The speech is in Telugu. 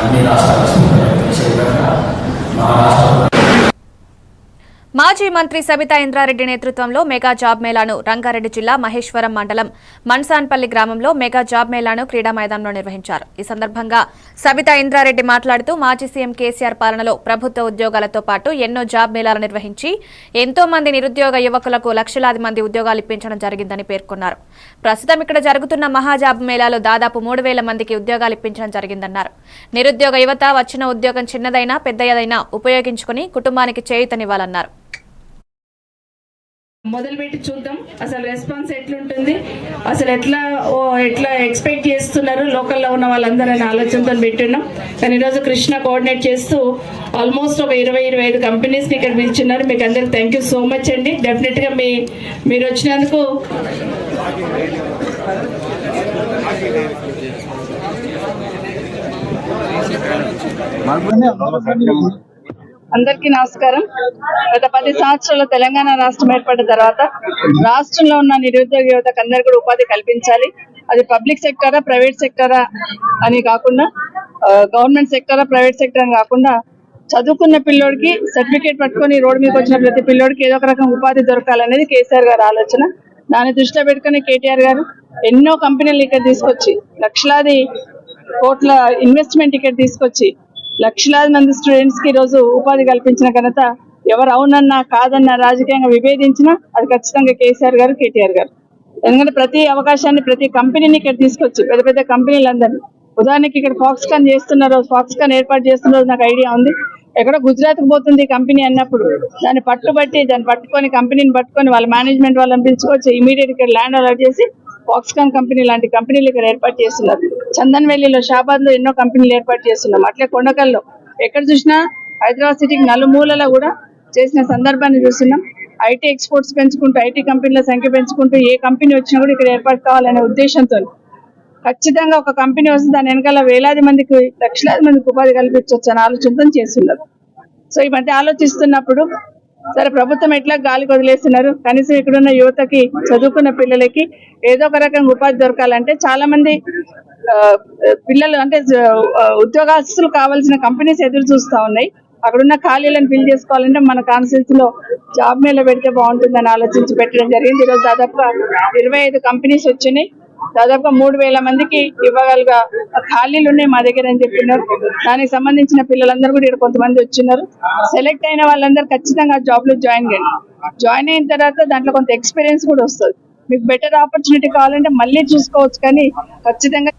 అన్ని రాష్ట్రాల స్పీకర్. తీసే విధంగా మా రాష్ట్ర మాజీ మంత్రి సబితా ఇంద్రారెడ్డి నేతృత్వంలో మెగా జాబ్ మేళాను రంగారెడ్డి జిల్లా మహేశ్వరం మండలం మన్సాన్పల్లి గ్రామంలో మెగా జాబ్ మేళాను క్రీడా మైదానంలో నిర్వహించారు. ఈ సందర్భంగా సబితా ఇంద్రారెడ్డి మాట్లాడుతూ మాజీ సీఎం కేసీఆర్ పాలనలో ప్రభుత్వ ఉద్యోగాలతో పాటు ఎన్నో జాబ్ మేళాలు నిర్వహించి ఎంతో మంది నిరుద్యోగ యువకులకు లక్షలాది మంది ఉద్యోగాలు ఇప్పించడం జరిగిందని పేర్కొన్నారు. ప్రస్తుతం ఇక్కడ జరుగుతున్న మహాజాబ్ మేళాలో దాదాపు మూడు వేల మందికి ఉద్యోగాలు ఇప్పించడం జరిగిందన్నారు. నిరుద్యోగ యువత వచ్చిన ఉద్యోగం చిన్నదైనా పెద్దదైనా ఉపయోగించుకుని కుటుంబానికి చేయూతనివ్వాలన్నారు. మొదలుపెట్టి చూద్దాం. అసలు రెస్పాన్స్ ఎట్లుంటుంది? అసలు ఎట్లా ఓ ఎట్లా ఎక్స్పెక్ట్ చేస్తున్నారు లోకల్లో ఉన్న వాళ్ళందరూ అనే ఆలోచనతో పెట్టున్నాం కానీ ఈరోజు కృష్ణ కోఆర్డినేట్ చేస్తూ ఆల్మోస్ట్ ఒక ఇరవై ఇరవై ఐదు కంపెనీస్ని ఇక్కడ పిలిచున్నారు మీకు అందరికి థ్యాంక్ యూ సో మచ్ అండి. డెఫినెట్గా మీ మీరు వచ్చినందుకు అందరికీ నమస్కారం. గత పది సంవత్సరాల తెలంగాణ రాష్ట్రం ఏర్పడిన తర్వాత రాష్ట్రంలో ఉన్న నిరుద్యోగ యువతకు అందరు కూడా ఉపాధి కల్పించాలి. అది పబ్లిక్ సెక్టరా ప్రైవేట్ సెక్టరా అని కాకుండా గవర్నమెంట్ సెక్టరా ప్రైవేట్ సెక్టర్ అని కాకుండా చదువుకున్న పిల్లోడికి సర్టిఫికేట్ పట్టుకొని రోడ్డు మీదకి వచ్చిన ప్రతి పిల్లోడికి ఏదో ఒక రకం ఉపాధి దొరకాలనేది కేసీఆర్ గారి ఆలోచన. దాన్ని దృష్టిలో పెట్టుకుని కేటీఆర్ గారు ఎన్నో కంపెనీలు ఇక్కడ తీసుకొచ్చి లక్షలాది కోట్ల ఇన్వెస్ట్మెంట్ ఇక్కడ తీసుకొచ్చి లక్షలాది మంది స్టూడెంట్స్కి ఈరోజు ఉపాధి కల్పించిన ఘనత ఎవరు అవునన్నా కాదన్నా రాజకీయంగా విభేదించినా అది ఖచ్చితంగా కేసీఆర్ గారు కేటీఆర్ గారు. ఎందుకంటే ప్రతి అవకాశాన్ని ప్రతి కంపెనీని ఇక్కడ తీసుకొచ్చి పెద్ద పెద్ద కంపెనీలందరినీ. ఉదాహరణకి ఇక్కడ ఫాక్స్కాన్ చేస్తున్నారు ఫాక్స్కాన్ ఏర్పాటు చేస్తున్నారు నాకు ఐడియా ఉంది. ఎక్కడో గుజరాత్ పోతుంది కంపెనీ అన్నప్పుడు. దాన్ని పట్టుబట్టి దాన్ని పట్టుకొని కంపెనీని పట్టుకొని వాళ్ళ మేనేజ్మెంట్ వాళ్ళని పిలుచుకొచ్చి ఇమీడియట్ ఇక్కడ ల్యాండ్ అలాట్ చేసి ఫాక్స్కాన్ కంపెనీ లాంటి కంపెనీలు ఇక్కడ ఏర్పాటు చేస్తున్నారు. చందన్ వెల్లిలో షాబాద్లో ఎన్నో కంపెనీలు ఏర్పాటు చేస్తున్నాం. అట్లే కొండకల్లో ఎక్కడ చూసినా హైదరాబాద్ సిటీకి నలుమూలలా కూడా చేసిన సందర్భాన్ని చూస్తున్నాం. ఐటీ ఎక్స్పోర్ట్స్ పెంచుకుంటూ ఐటీ కంపెనీల సంఖ్య పెంచుకుంటూ ఏ కంపెనీ వచ్చినా కూడా ఇక్కడ ఏర్పాటు కావాలనే ఉద్దేశంతో ఖచ్చితంగా ఒక కంపెనీ వస్తే దాని వెనకాల వేలాది మందికి లక్షలాది మందికి ఉపాధి కల్పించవచ్చు అనే ఆలోచనతో చేస్తున్నారు. సో ఈ మధ్య ఆలోచిస్తున్నప్పుడు సరే ప్రభుత్వం ఎట్లా గాలికి వదిలేస్తున్నారు కనీసం ఇక్కడున్న యువతకి చదువుకున్న పిల్లలకి ఏదో ఒక రకంగా ఉపాధి దొరకాలంటే చాలా మంది ఆ, పిల్లలు అంటే ఉద్యోగస్తులు కావాల్సిన కంపెనీస్ ఎదురు చూస్తా ఉన్నాయి. అక్కడున్న ఖాళీలను ఫిల్ చేసుకోవాలంటే మన కాన్స్టిట్యూన్సీ లో జాబ్ మేళ పెడితే బాగుంటుందని ఆలోచించి పెట్టడం జరిగింది. ఈరోజు దాదాపుగా ఇరవై ఐదు కంపెనీస్ వచ్చినాయి. దాదాపుగా మూడు వేల మందికి ఇవ్వగలగా ఖాళీలు ఉన్నాయి మా దగ్గర అని చెప్పినారు. దానికి సంబంధించిన పిల్లలందరూ కూడా ఇక్కడ కొంతమంది వచ్చినారు. సెలెక్ట్ అయిన వాళ్ళందరూ ఖచ్చితంగా జాబ్లో జాయిన్ చేయండి. జాయిన్ అయిన తర్వాత దాంట్లో కొంత ఎక్స్పీరియన్స్ కూడా వస్తుంది. మీకు బెటర్ ఆపర్చునిటీ కావాలంటే మళ్ళీ చూసుకోవచ్చు కానీ ఖచ్చితంగా